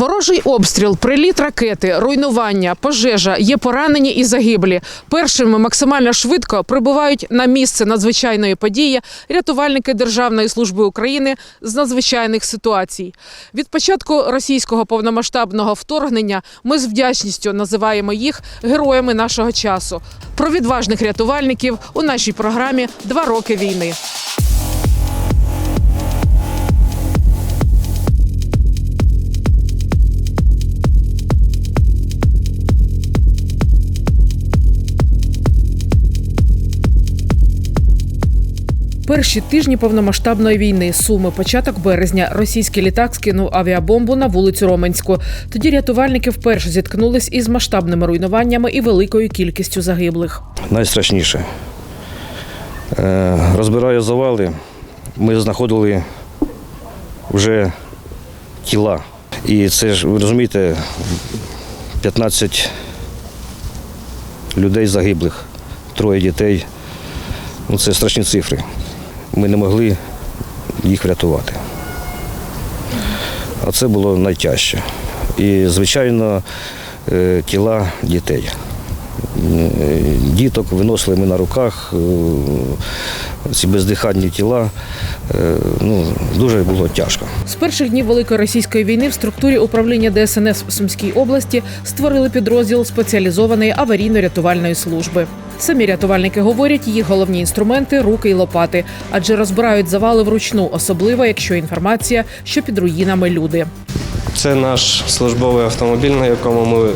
Ворожий обстріл, приліт ракети, руйнування, пожежа, є поранені і загиблі. Першими максимально швидко прибувають на місце надзвичайної події рятувальники Державної служби України з надзвичайних ситуацій. Від початку російського повномасштабного вторгнення ми з вдячністю називаємо їх героями нашого часу. Про відважних рятувальників у нашій програмі Два роки війни. Перші тижні повномасштабної війни Суми, початок березня. Російський літак скинув авіабомбу на вулицю Роменську. Тоді рятувальники вперше зіткнулись із масштабними руйнуваннями і великою кількістю загиблих. Найстрашніше. Е, Розбираю завали. Ми знаходили вже тіла. І це ж, ви розумієте, 15 людей загиблих, троє дітей. Ну, це страшні цифри. Ми не могли їх врятувати. А це було найтяжче. І, звичайно, е, тіла дітей. Е, Діток виносили ми на руках, е, ці бездиханні тіла. Е, Ну, дуже було тяжко. З перших днів Великої російської війни в структурі управління ДСНС в Сумській області створили підрозділ спеціалізованої аварійно-рятувальної служби. Самі рятувальники говорять, їх головні інструменти руки й лопати, адже розбирають завали вручну, особливо якщо інформація, що під руїнами люди. Це наш службовий автомобіль, на якому ми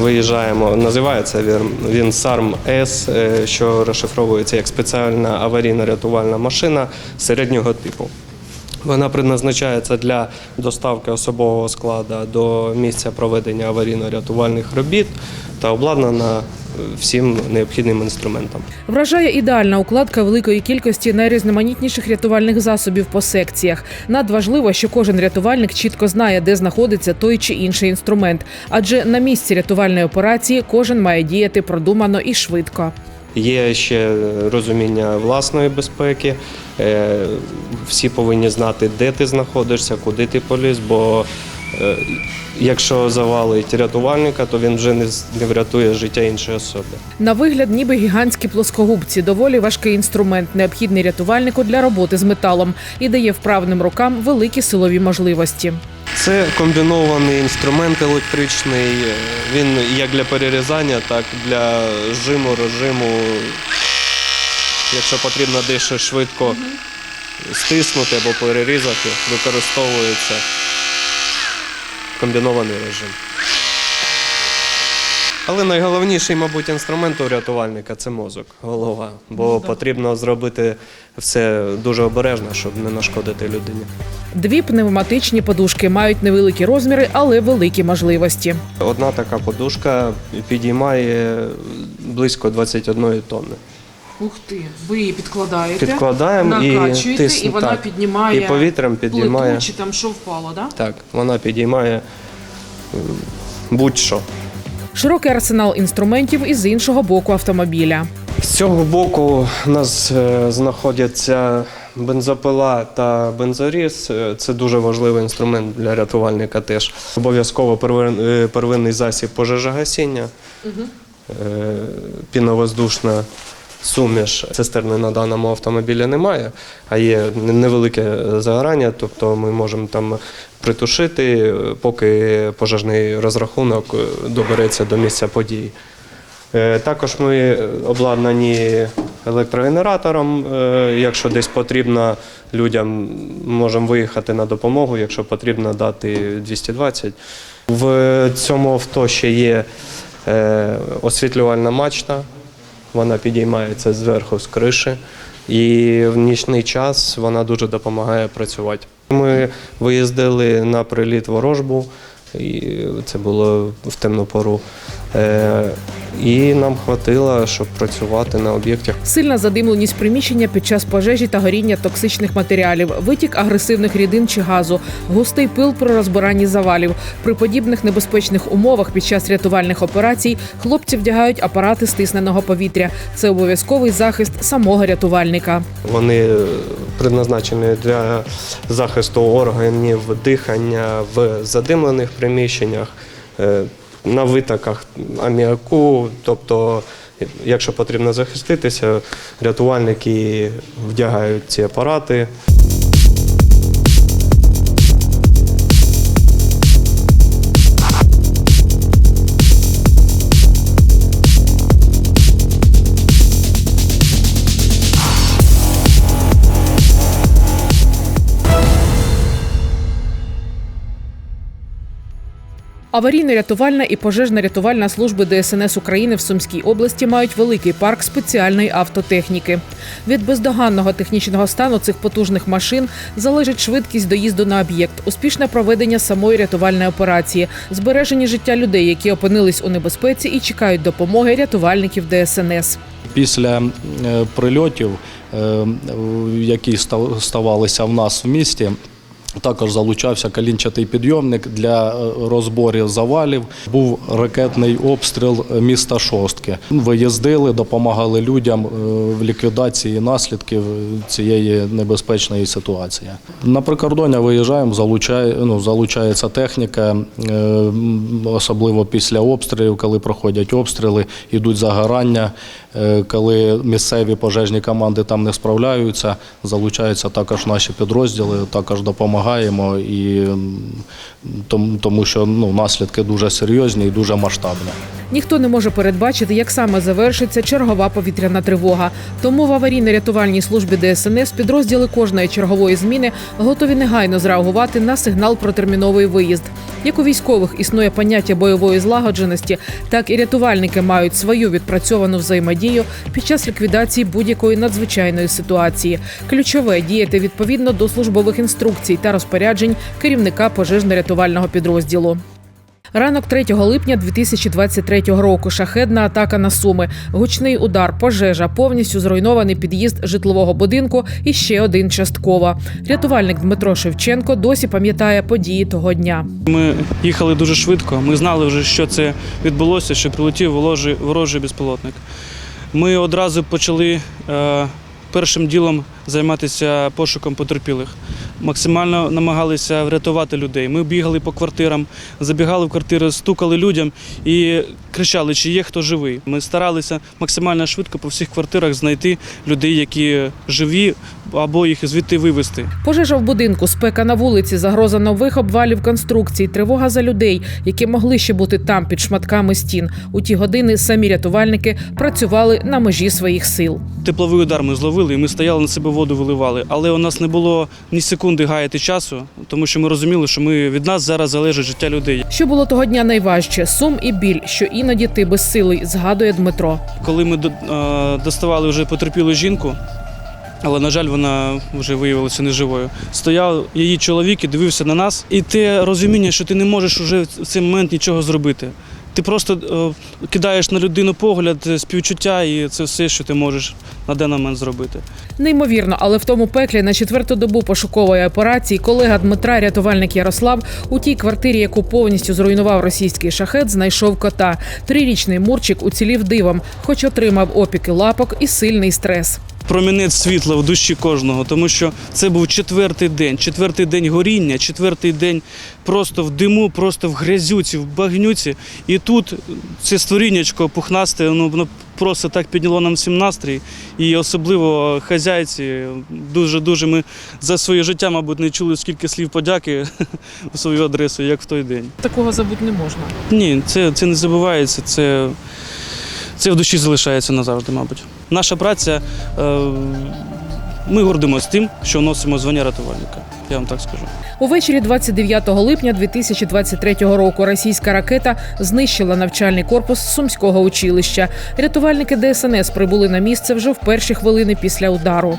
виїжджаємо. Називається він, він САРМ С, е, що розшифровується як спеціальна аварійно-рятувальна машина середнього типу. Вона предназначається для доставки особового складу до місця проведення аварійно-рятувальних робіт та обладнана е, всім необхідним інструментом. Вражає ідеальна укладка великої кількості найрізноманітніших рятувальних засобів по секціях. Надважливо, що кожен рятувальник чітко знає, де знаходиться той чи інший інструмент, адже на місці рятувальної операції кожен має діяти продумано і швидко. Є ще розуміння власної безпеки. Е, Всі повинні знати, де ти знаходишся, куди ти поліз, бо е, якщо завалить рятувальника, то він вже не врятує життя іншої особи. На вигляд, ніби гігантські плоскогубці, доволі важкий інструмент, необхідний рятувальнику для роботи з металом і дає вправним рукам великі силові можливості. Це комбінований інструмент електричний. Він як для перерізання, так і для жиму, розжиму. Якщо потрібно дещо швидко стиснути або перерізати, використовується комбінований режим. Але найголовніший, мабуть, інструмент у рятувальника це мозок, голова. Бо потрібно зробити все дуже обережно, щоб не нашкодити людині. Дві пневматичні подушки мають невеликі розміри, але великі можливості. Одна така подушка підіймає близько 21 тонни. Ух ти, ви її підкладаєте, Підкладаємо і тисне- і вона так. піднімає І повітрям підіймає. плиту, чи там що впало, да? Так, вона підіймає будь-що. Широкий арсенал інструментів із іншого боку автомобіля. З цього боку у нас е, знаходяться бензопила та бензоріз. Е, Це дуже важливий інструмент для рятувальника теж. Обов'язково е, первинний засіб пожежогасіння, угу. піновоздушна суміш. Цистерни на даному автомобілі немає, а є невелике загорання, тобто ми можемо там притушити, е, поки пожежний розрахунок е, добереться до місця події. Е, Також ми обладнані електрогенератором. Е, Якщо десь потрібно людям, можемо виїхати на допомогу, якщо потрібно дати 220. В цьому авто ще є е, освітлювальна мачта. Вона підіймається зверху з криші, і в нічний час вона дуже допомагає працювати. Ми виїздили на приліт ворожбу, і це було в темну пору. Е, І нам хватило, щоб працювати на об'єктах. Сильна задимленість приміщення під час пожежі та горіння токсичних матеріалів, витік агресивних рідин чи газу, густий пил при розбиранні завалів. При подібних небезпечних умовах під час рятувальних операцій хлопці вдягають апарати стисненого повітря. Це обов'язковий захист самого рятувальника. Вони е, предназначені для захисту органів дихання в задимлених приміщеннях, е, на витоках аміаку. Тобто, якщо потрібно захиститися, рятувальники вдягають ці апарати. Аварійно-рятувальна і пожежно-рятувальна служби ДСНС України в Сумській області мають великий парк спеціальної автотехніки. Від бездоганного технічного стану цих потужних машин залежить швидкість доїзду на об'єкт, успішне проведення самої рятувальної операції, збереження життя людей, які опинились у небезпеці і чекають допомоги рятувальників ДСНС. Після е, прильотів, е, які ставалися в нас в місті, також залучався калінчатий підйомник для е, розборів завалів. Був ракетний обстріл міста Шостки. Виїздили, допомагали людям е, в ліквідації наслідків цієї небезпечної ситуації. На прикордоння виїжджаємо, залучає, ну, залучається техніка, е, особливо після обстрілів, коли проходять обстріли, йдуть загорання. Коли місцеві пожежні команди там не справляються, залучаються також наші підрозділи, також допомагаємо і тому, тому що ну, наслідки дуже серйозні і дуже масштабні. Ніхто не може передбачити, як саме завершиться чергова повітряна тривога. Тому в аварійно-рятувальній службі ДСНС підрозділи кожної чергової зміни готові негайно зреагувати на сигнал про терміновий виїзд. Як у військових існує поняття бойової злагодженості, так і рятувальники мають свою відпрацьовану взаємодію під час ліквідації будь-якої надзвичайної ситуації. Ключове діяти відповідно до службових інструкцій та розпоряджень керівника пожежно-рятувального підрозділу. Ранок 3 липня 2023 року. Шахедна атака на суми, гучний удар, пожежа, повністю зруйнований під'їзд житлового будинку і ще один частково. Рятувальник Дмитро Шевченко досі пам'ятає події того дня. Ми їхали дуже швидко. Ми знали вже, що це відбулося, що прилетів ворожий, безпілотник. Ми одразу почали е, першим ділом займатися пошуком потерпілих. Максимально намагалися врятувати людей. Ми бігали по квартирам, забігали в квартири, стукали людям і кричали, чи є хто живий. Ми старалися максимально швидко по всіх квартирах знайти людей, які живі, або їх звідти вивезти. Пожежа в будинку, спека на вулиці, загроза нових обвалів конструкцій, тривога за людей, які могли ще бути там під шматками стін. У ті години самі рятувальники працювали на межі своїх сил. Тепловий удар ми зловили, і ми стояли на себе воду виливали. Але у нас не було ні секунди гаяти часу, тому що ми розуміли, що ми від нас зараз залежить життя людей. Що було того дня найважче сум і біль, що іноді ти безсилий, згадує Дмитро. Коли ми до- доставали вже потерпілу жінку, але на жаль, вона вже виявилася неживою. Стояв її чоловік і дивився на нас, і те розуміння, що ти не можеш уже в цей момент нічого зробити. Ти просто е, кидаєш на людину погляд, е, співчуття, і це все, що ти можеш на даний момент зробити. Неймовірно, але в тому пеклі на четверту добу пошукової операції колега Дмитра, рятувальник Ярослав, у тій квартирі, яку повністю зруйнував російський шахет, знайшов кота. Трирічний Мурчик уцілів дивом, хоч отримав опіки лапок і сильний стрес. Промінець світла в душі кожного, тому що це був четвертий день, четвертий день горіння, четвертий день просто в диму, просто в грязюці, в багнюці. І тут це створіннячко пухнасте, ну воно просто так підняло нам всім настрій. І особливо хазяйці. Дуже дуже ми за своє життя, мабуть, не чули скільки слів подяки у свою адресу, як в той день. Такого забути не можна. Ні, це, це не забувається, це, це в душі залишається назавжди, мабуть. Наша праця, е, ми гордимося тим, що носимо звання рятувальника. Я вам так скажу. Увечері 29 липня 2023 року російська ракета знищила навчальний корпус сумського училища. Рятувальники ДСНС прибули на місце вже в перші хвилини після удару.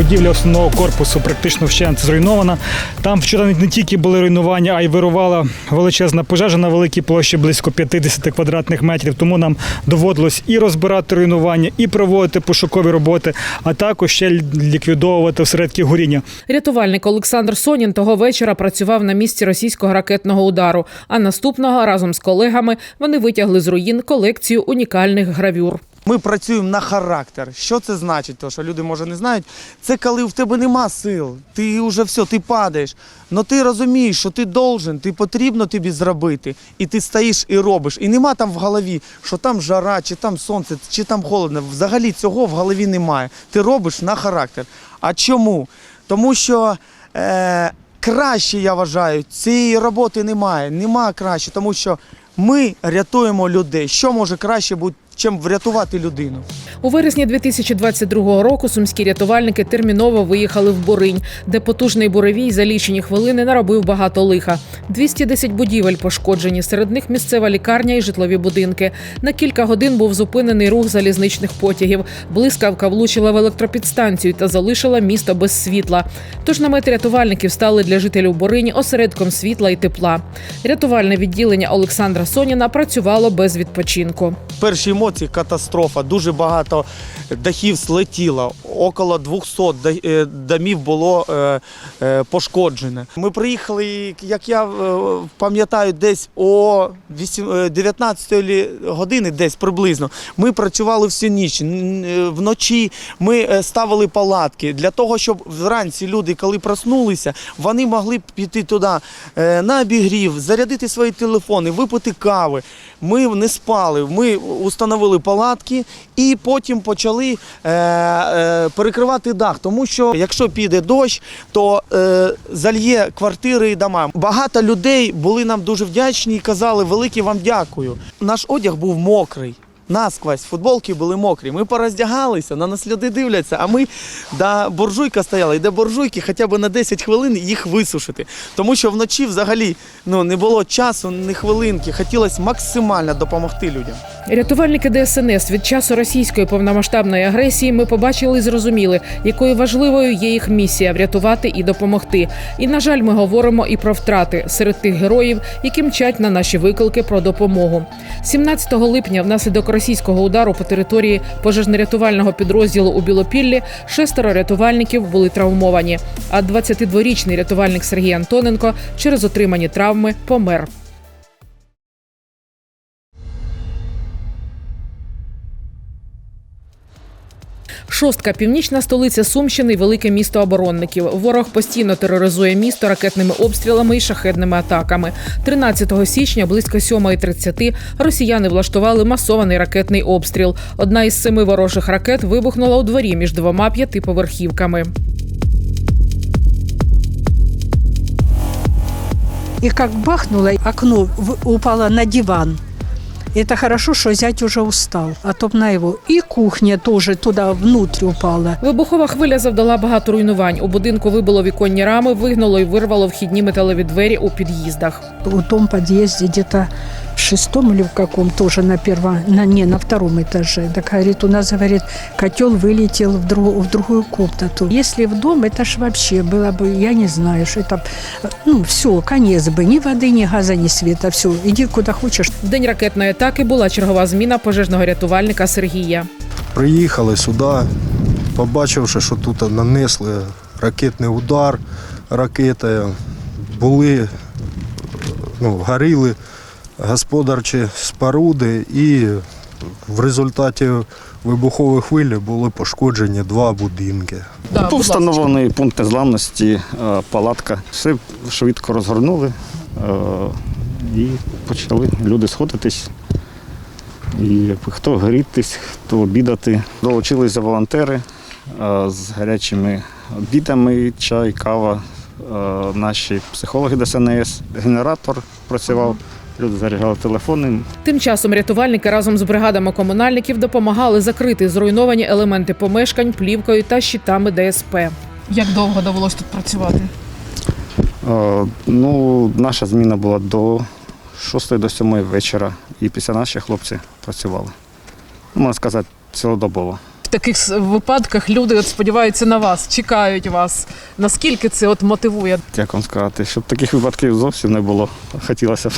Будівля основного корпусу практично вщент зруйнована. Там вчора не тільки були руйнування, а й вирувала величезна пожежа на великій площі близько 50 квадратних метрів. Тому нам доводилось і розбирати руйнування, і проводити пошукові роботи, а також ще ліквідовувати осередки горіння. Рятувальник Олександр Сонін того вечора працював на місці російського ракетного удару. А наступного разом з колегами вони витягли з руїн колекцію унікальних гравюр. Ми працюємо на характер. Що це значить? То, що люди може не знають. Це коли в тебе нема сил, ти вже все, ти падаєш. Но ти розумієш, що ти должен, ти потрібно тобі зробити. І ти стоїш і робиш. І нема там в голові, що там жара, чи там сонце, чи там холодно. Взагалі цього в голові немає. Ти робиш на характер. А чому? Тому що. Е- Краще, я вважаю, цієї роботи немає. Нема краще, тому що ми рятуємо людей. Що може краще бути, чим врятувати людину? У вересні 2022 року сумські рятувальники терміново виїхали в Буринь, де потужний буревій за лічені хвилини наробив багато лиха. 210 будівель пошкоджені. Серед них місцева лікарня і житлові будинки. На кілька годин був зупинений рух залізничних потягів. Блискавка влучила в електропідстанцію та залишила місто без світла. Тож намети рятувальників стали для жителів Борині осередком світла і тепла. Рятувальне відділення Олександра Соніна працювало без відпочинку. Перші емоції катастрофа. Дуже багато дахів злетіло. Около 200 е, домів було е, е. Ми приїхали, як я пам'ятаю, десь о 8, е, 19 години, десь приблизно. Ми працювали всю ніч. Вночі ми ставили палатки для того, щоб вранці люди, коли проснулися, вони могли піти туди на обігрів, зарядити свої телефони, випити кави. Ми не спали. Ми установили палатки і потім почали е, е, перекривати дах. Тому що якщо піде дощ, то е, зальє квартири і дома. Багато людей були нам дуже вдячні і казали велике вам дякую. Наш одяг був мокрий. Насквозь футболки були мокрі. Ми пороздягалися, на нас люди дивляться. А ми да буржуйка стояла, і до буржуйки хоча б на 10 хвилин їх висушити. Тому що вночі взагалі ну не було часу, ні хвилинки. Хотілося максимально допомогти людям. Рятувальники ДСНС від часу російської повномасштабної агресії ми побачили і зрозуміли, якою важливою є їх місія врятувати і допомогти. І на жаль, ми говоримо і про втрати серед тих героїв, які мчать на наші виклики про допомогу. 17 липня, внаслідок російського удару по території пожежно-рятувального підрозділу у Білопіллі, шестеро рятувальників були травмовані. А 22-річний рятувальник Сергій Антоненко через отримані травми помер. Шостка північна столиця Сумщини, велике місто оборонників. Ворог постійно тероризує місто ракетними обстрілами і шахедними атаками. 13 січня близько 7.30 росіяни влаштували масований ракетний обстріл. Одна із семи ворожих ракет вибухнула у дворі між двома п'ятиповерхівками. И как бахнуло, окно упало на диван. Это хорошо, что зять уже устал, а то б на его. И кухня тоже туда внутрь упала. Вибухова хвиля завдала багато руйнувань. У будинку вибило віконні рами, вигнуло і вирвало вхідні металеві двері у під'їздах. У том подъезде где-то шестом или в каком тоже на первом, на, не, на втором этаже. Так говорит, у нас, говорит, котел вылетел в, друг- в другую комнату. Если в дом, это ж вообще было бы, я не знаю, что это, ну, все, конец бы, ни воды, ни газа, ни света, все, иди куда хочешь, В день ракетної атаки була чергова зміна пожежного рятувальника Сергія. Приїхали сюди, побачивши, що тут нанесли ракетний удар ракетою, були, ну, горіли господарчі споруди і в результаті вибухової хвилі були пошкоджені два будинки. Тут встановлений пункт незламності, е, палатка. Все швидко розгорнули е, і почали люди сходитись. І хто грітись, хто обідати. Долучилися волонтери е, з гарячими обідами, чай, кава. Наші психологи ДСНС, генератор працював, люди заряджали телефони, Тим часом рятувальники разом з бригадами комунальників допомагали закрити зруйновані елементи помешкань плівкою та щитами ДСП. Як довго довелось тут працювати? Е, Ну, наша зміна була до 6 до 7 вечора, і після нас ще хлопці працювали. Ну, Можна сказати, цілодобово. Таких випадках люди от сподіваються на вас, чекають вас? Наскільки це от мотивує? Як вам сказати, щоб таких випадків зовсім не було. Хотілося б.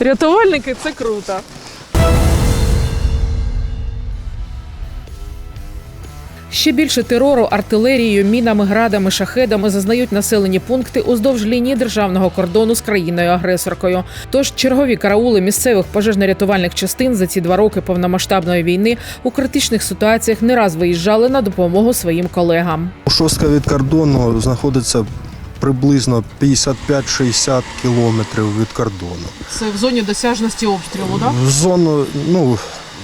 Рятувальники це круто. Ще більше терору артилерією, мінами, градами, шахедами зазнають населені пункти уздовж лінії державного кордону з країною-агресоркою. Тож чергові караули місцевих пожежно-рятувальних частин за ці два роки повномасштабної війни у критичних ситуаціях не раз виїжджали на допомогу своїм колегам. Шостка від кордону знаходиться приблизно 55-60 кілометрів від кордону. Це в зоні досяжності обстрілу, так? В зону, ну,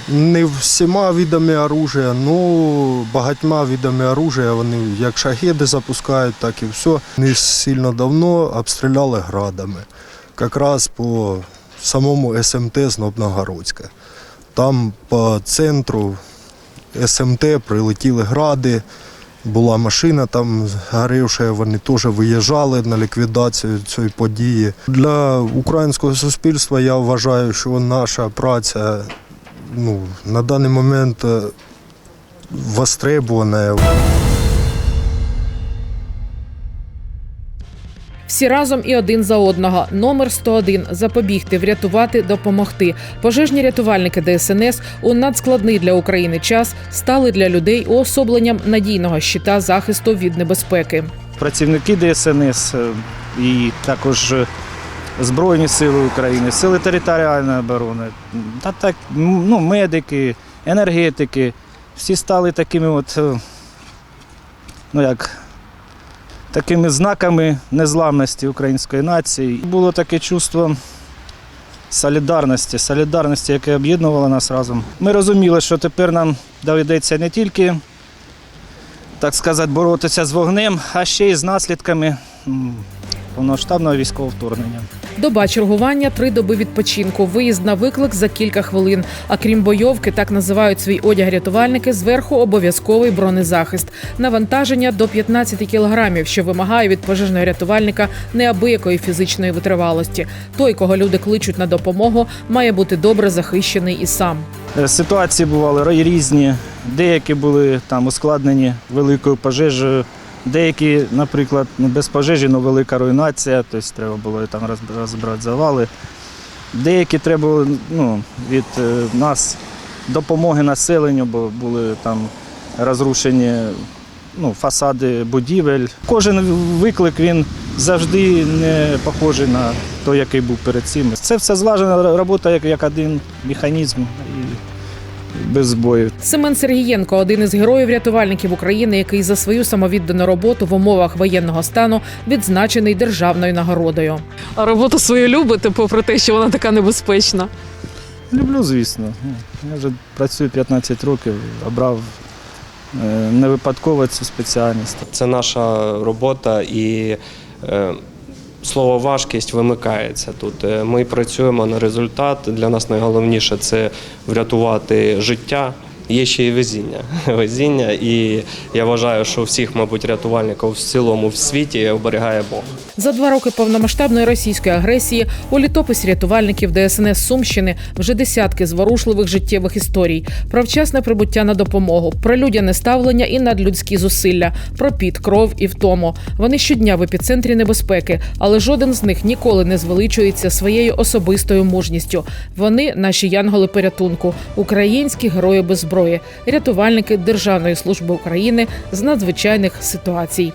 не всіма видами оружия, ну багатьма видами оружия вони як шахеди запускають, так і все. Не сильно давно обстріляли градами. Якраз по самому СМТ з Новногородська. Там по центру СМТ прилетіли гради. Була машина там горівша, вони теж виїжджали на ліквідацію цієї події. Для українського суспільства я вважаю, що наша праця ну, на даний момент е, востребована. Всі разом і один за одного. Номер 101 – запобігти, врятувати, допомогти. Пожежні рятувальники ДСНС у надскладний для України час стали для людей уособленням надійного щита захисту від небезпеки. працівники ДСНС е, і також е, Збройні Сили України, Сили територіальної оборони, та так, ну, медики, енергетики, всі стали такими от, е, ну як, такими знаками незламності української нації. Було таке чувство солідарності, солідарності, яке об'єднувало нас разом. Ми розуміли, що тепер нам доведеться не тільки так сказати, боротися з вогнем, а ще й з наслідками повноштабного військового вторгнення. Доба чергування, три доби відпочинку, виїзд на виклик за кілька хвилин. А крім бойовки, так називають свій одяг рятувальники, зверху обов'язковий бронезахист. Навантаження до 15 кілограмів, що вимагає від пожежного рятувальника неабиякої фізичної витривалості. Той, кого люди кличуть на допомогу, має бути добре захищений і сам. Е, Ситуації бували різні, деякі були там ускладнені великою пожежею, деякі, наприклад, ну, без пожежі, але велика руйнація, тобто треба було там розб- розбирати завали. Деякі треба ну, від е, нас допомоги населенню, бо були там розрушені ну, фасади будівель. Кожен виклик він завжди не похожий на той, який був перед цим. Це все злажена робота як, як один механізм без збоїв. Семен Сергієнко один із героїв рятувальників України, який за свою самовіддану роботу в умовах воєнного стану відзначений державною нагородою. А роботу свою любите, попри те, що вона така небезпечна. Люблю, звісно. Ну, Я вже працюю 15 років, обрав е, не випадково цю спеціальність. Це наша робота і е, слово важкість вимикається тут. Е, Ми працюємо на результат. Для нас найголовніше це врятувати життя. Є ще й везіння. Везіння, і я вважаю, що всіх, мабуть, рятувальників в цілому в світі оберігає Бог. За два роки повномасштабної російської агресії у літописі рятувальників ДСНС Сумщини вже десятки зворушливих життєвих історій про вчасне прибуття на допомогу, про людяне ставлення і надлюдські зусилля, про піт, кров і втому. Вони щодня в епіцентрі небезпеки, але жоден з них ніколи не звеличується своєю особистою мужністю. Вони наші янголи порятунку, українські герої без зброї, рятувальники Державної служби України з надзвичайних ситуацій.